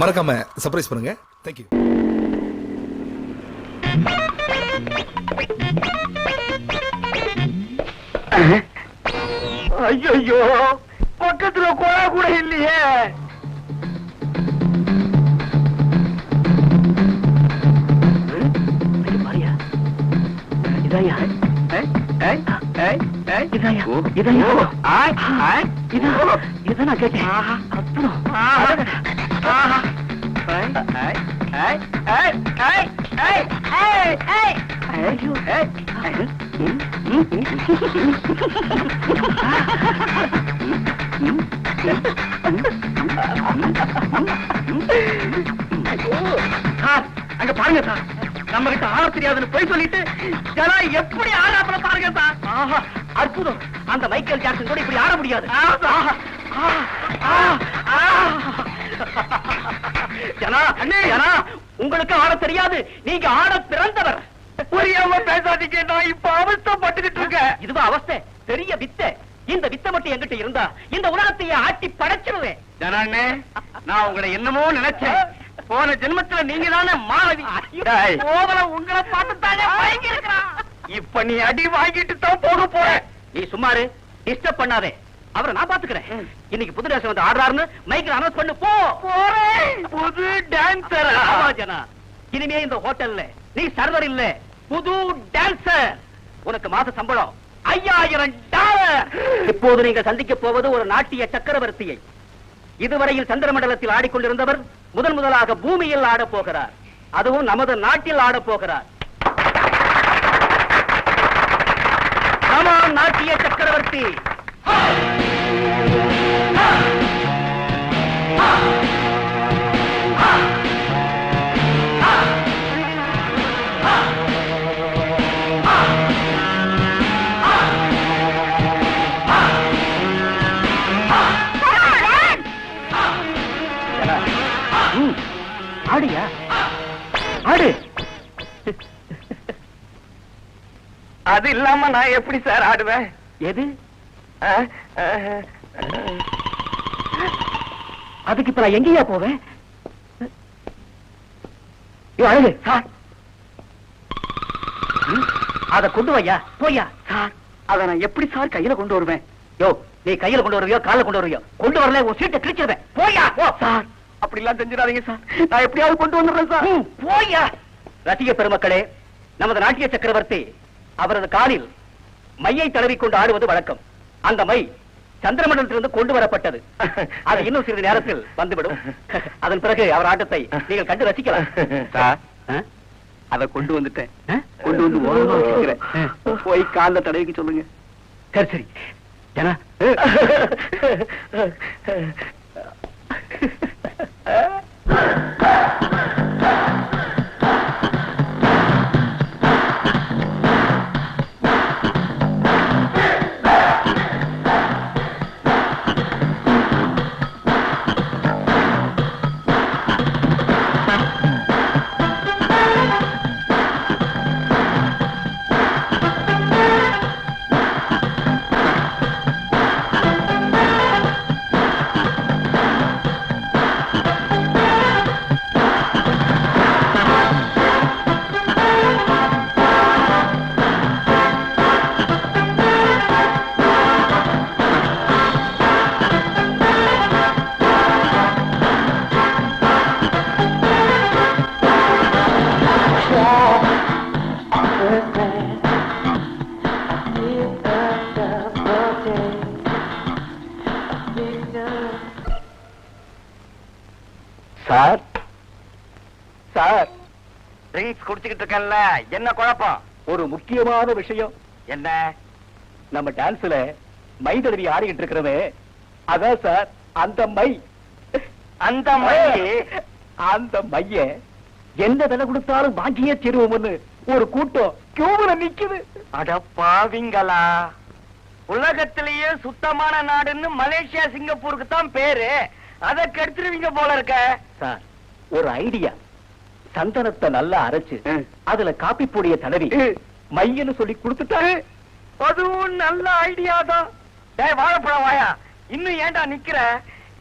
மறக்காம சர்ப்ரைஸ் பண்ணுங்க. தேங்க்யூ ஐயோ பக்கத்துல குழா கூட இல்லையே. இதான்? கேட்டேன். அற்புதம் சார் அங்க பாருங்க சார். நம்ம கிட்ட ஆள தெரியாதுன்னு போய் சொல்லிட்டு ஜனா எப்படி ஆறாப்புல பாருங்க சார். ஆஹா அற்புதம். அந்த மைக்கேல் ஜாக்சன் கூட இப்படி ஆட முடியாது. உங்களுக்கு ஆட தெரியாது. நீங்க ஆட பிறந்தவர். புரியாம பேசாதீங்க. நான் இப்ப அவஸ்தைப்பட்டுக்கிட்டு இருக்கேன். இதுவா அவஸ்தை? பெரிய வித்தை. இந்த வித்தை மட்டும் என்கிட்ட இருந்தா இந்த உலகத்தையே ஆட்டி படைச்சிருவேன். ஜனாண்ணே நான் உங்களை என்னமோ நினைச்சேன். போன ஜென்மத்துல நீங்க தானே மாணவி உங்களை பார்த்து தானே வாங்கி இப்ப நீ அடி வாங்கிட்டு தான் போக போற. நீ சும்மாரு டிஸ்டர்ப் பண்ணாதே. அவரை நான் பாத்துக்கிறேன். இன்னைக்கு புது டான்ஸ் வந்து ஆடுறாருன்னு மைக்கில் அனௌன்ஸ் பண்ணு போ. போறேன். புது டான்சர் ஆமா ஜனா. இனிமே இந்த ஹோட்டல்ல நீ சர்வர் இல்ல. புது டான்சர் உனக்கு மாச சம்பளம் ஐயாயிரம் டாலர். இப்போது நீங்க சந்திக்க போவது ஒரு நாட்டிய சக்கரவர்த்தியை. இதுவரையில் சந்திரமண்டலத்தில் ஆடிக்கொண்டிருந்தவர் முதன் முதலாக பூமியில் ஆடப் போகிறார். அதுவும் நமது நாட்டில் ஆடப் போகிறார். நாட்டிய சக்கரவர்த்தி. ஆடியா? ஆடு. அது இல்லாம நான் எப்படி சார் ஆடுவேன்? எது? அதுக்கு இப்ப நான் எங்கேயா போவேன்? அழகு சார் அத கொண்டு வையா போயா சார் அத நான் எப்படி சார் கையில கொண்டு வருவேன்? யோ நீ கையில கொண்டு வருவியோ கால்ல கொண்டு வருவியோ? கொண்டு வரல உன் சீட்டை கிழிச்சிருவேன். போயா போ. சார் அப்படி எல்லாம் செஞ்சிடாதீங்க சார் நான் எப்படியாவது கொண்டு வந்துடுறேன் சார் போயா ரசிக பெருமக்களே நமது நாட்டிய சக்கரவர்த்தி அவரது காலில் மையை தடவிக்கொண்டு ஆடுவது வழக்கம். அந்த மை சந்திரமண்டலத்திலிருந்து கொண்டு வரப்பட்டது. அது இன்னும் சிறிது நேரத்தில் வந்துவிடும். அதன் பிறகு அவர் ஆட்டத்தை நீங்கள் கண்டு ரசிக்கலாம். சார்? அத கொண்டு வந்துட்டேன்? கொண்டு வந்து ஓரமா வச்சுக்கிறேன். ஆ. போய் காந்த தடவிக்கு சொல்லுங்க. சரி சரி. ஜனா. சார்? சார் ட்ரிங்க்ஸ் குடிச்சுக்கிட்டு இருக்கேன்ல என்ன குழப்பம்? ஒரு முக்கியமான விஷயம். என்ன? நம்ம டான்ஸ்ல மை தடவி ஆடிக்கிட்டு இருக்கிறவே அதான் சார் அந்த மை. அந்த மாதிரி அந்த மைய எந்த விலை கொடுத்தாலும் வாங்கியே தருவோம்னு ஒரு கூட்டம் கியூல நிக்குது. அட பாவிங்களா. உலகத்திலேயே சுத்தமான நாடுன்னு மலேசியா சிங்கப்பூருக்கு தான் பேரு. அத கெடுத்துருவீங்க போல இருக்க. சார் ஒரு ஐடியா சந்தனத்தை நல்லா அரைச்சு. அதுல காப்பி பொடிய தடவி. மையன்னு சொல்லி கொடுத்துட்டாரு அதுவும் நல்ல ஐடியா தான். டேய் வாழைப்பழம் வாயா. இன்னும் ஏன்டா நிக்கிற?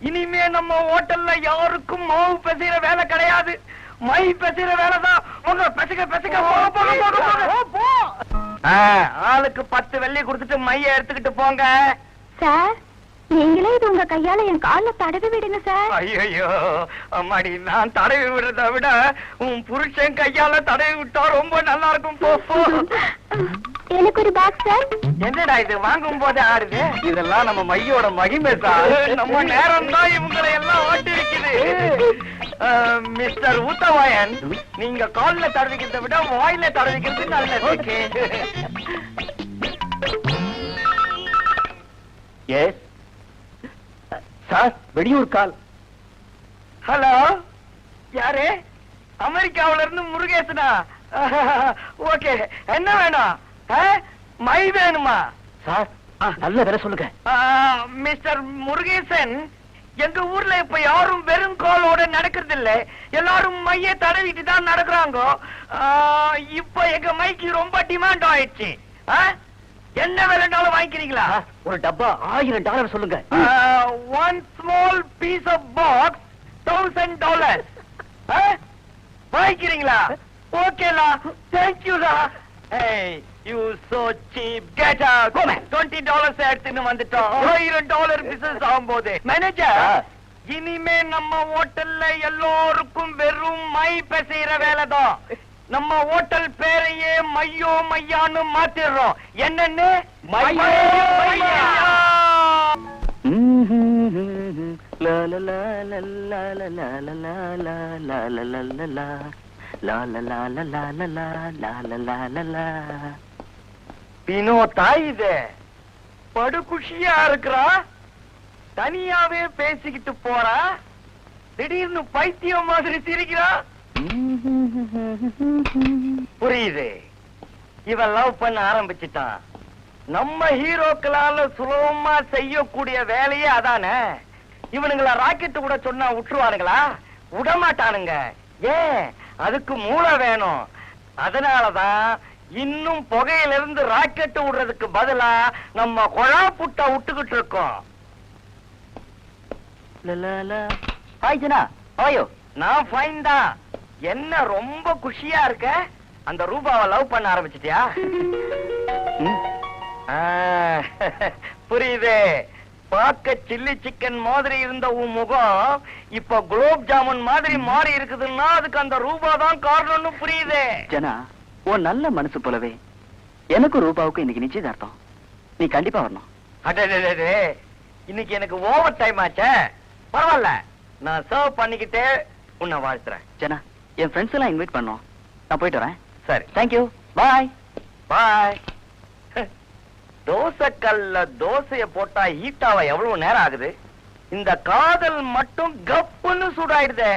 இனிமே நம்ம ஹோட்டல்ல யாருக்கும் மாவு பெசைற வேலை கிடையாது. மை பெசைற வேலை தான். உங்க பெசக பெசக ஆளுக்கு பத்து வெள்ளி கொடுத்துட்டு மைய எடுத்துக்கிட்டு போங்க. சார் நீங்களே இது உங்க கையால என் கால்ல தடவி விடுங்க சார் ஐயோ அம்மாடி நான் தடவி விடுறத விட உன் புருஷன் கையால தடவி விட்டா ரொம்ப நல்லா இருக்கும் போ போ. எனக்கு ஒரு பாக்ஸ் சார் என்னடா இது வாங்கும் போது ஆடுது இதெல்லாம் நம்ம மையோட மகிமை தான் நம்ம நேரம் தான் இவங்களை எல்லாம் ஓட்டி இருக்குது மிஸ்டர் ஊத்தவாயன் நீங்க கால்ல தடவிக்கிறத விட வாயில தடவிக்கிறது நல்லது. எஸ் சார் வெளியூர் கால். ஹலோ? யாரு? அமெரிக்காவுல இருந்து முருகேசனா? ஓகே என்ன வேணும்? மை வேணுமா? சார் நல்ல வேற சொல்லுங்க. மிஸ்டர் முருகேசன் எங்க ஊர்ல இப்ப யாரும் வெறும் காலோட நடக்கிறது இல்ல எல்லாரும் மைய தடவிட்டு தான் நடக்கிறாங்க. இப்ப எங்க மைக்கு ரொம்ப டிமாண்ட் ஆயிடுச்சு? என்ன வேலைனாலும் வாங்கிக்கிறீங்களா ஒரு டப்பா ஆயிரம் டாலர் சொல்லுங்க one small piece of box thousand dollars வாங்கிக்கிறீங்களா ஓகேலா தேங்க்யூலா cheap. Get out. Come on. 20 dollars எடுத்துன்னு வந்துட்டோம். ஆயிரம் டாலர் பிசினஸ் ஆகும்போது. மேனேஜர். இனிமே நம்ம ஹோட்டல்ல எல்லோருக்கும் வெறும் மை பெசைற வேலைதான் நம்ம ஹோட்டல் பேரையே மையோ மையான்னு மாத்திடுறோம். என்னன்னு. வினோதா இது. படு குஷியா இருக்கிறா? தனியாவே பேசிக்கிட்டு போறா? திடீர்னு பைத்தியம் மாதிரி சிரிக்கிறா? புரியுது. இவன் லவ் பண்ண ஆரம்பிச்சிட்டான். நம்ம ஹீரோக்களால சுலபமா செய்யக்கூடிய வேலையே அதானே? இவனுங்கள ராக்கெட் விட சொன்னா விட்டுருவானுங்களா? விடமாட்டானுங்க. ஏன்? அதுக்கு மூளை வேணும். அதனாலதான் இன்னும் புகையிலிருந்து ராக்கெட் விடுறதுக்கு பதிலா நம்ம கொழா புட்டா விட்டுக்கிட்டு இருக்கோம். ஹாய் ஜனா. ஹாயோ நான் ஃபைன் தான். என்ன ரொம்ப குஷியா இருக்க? அந்த ரூபாவை லவ் பண்ண ஆரம்பிச்சிட்டியா? புரியுது. பார்க்க சில்லி சிக்கன் மாதிரி இருந்த உன் முகம் இப்ப குலோப் ஜாமுன் மாதிரி மாறி இருக்குதுன்னா அதுக்கு அந்த ரூபா தான் காரணம்னு புரியுது. ஜனா உன் நல்ல மனசு போலவே எனக்கும் ரூபாவுக்கும் இன்னைக்கு நிச்சயதார்த்தம். நீ கண்டிப்பா வரணும். அடடடடே, இன்னைக்கு எனக்கு ஓவர் டைம் ஆச்சே. பரவாயில்ல. நான் சர்வ் பண்ணிக்கிட்டே உன்னை வாழ்த்துறேன். ஜனா என் ஃப்ரெண்ட்ஸ் எல்லாம் இன்வைட் பண்ணோம். நான் போயிட்டு வரேன். சரி. தேங்க்யூ பாய் பாய் தோசை கல்ல தோசைய போட்டா ஹீட்டாவ எவ்வளவு நேரம் ஆகுது? இந்த காதல் மட்டும் கப்புன்னு சூடாயிடுதே.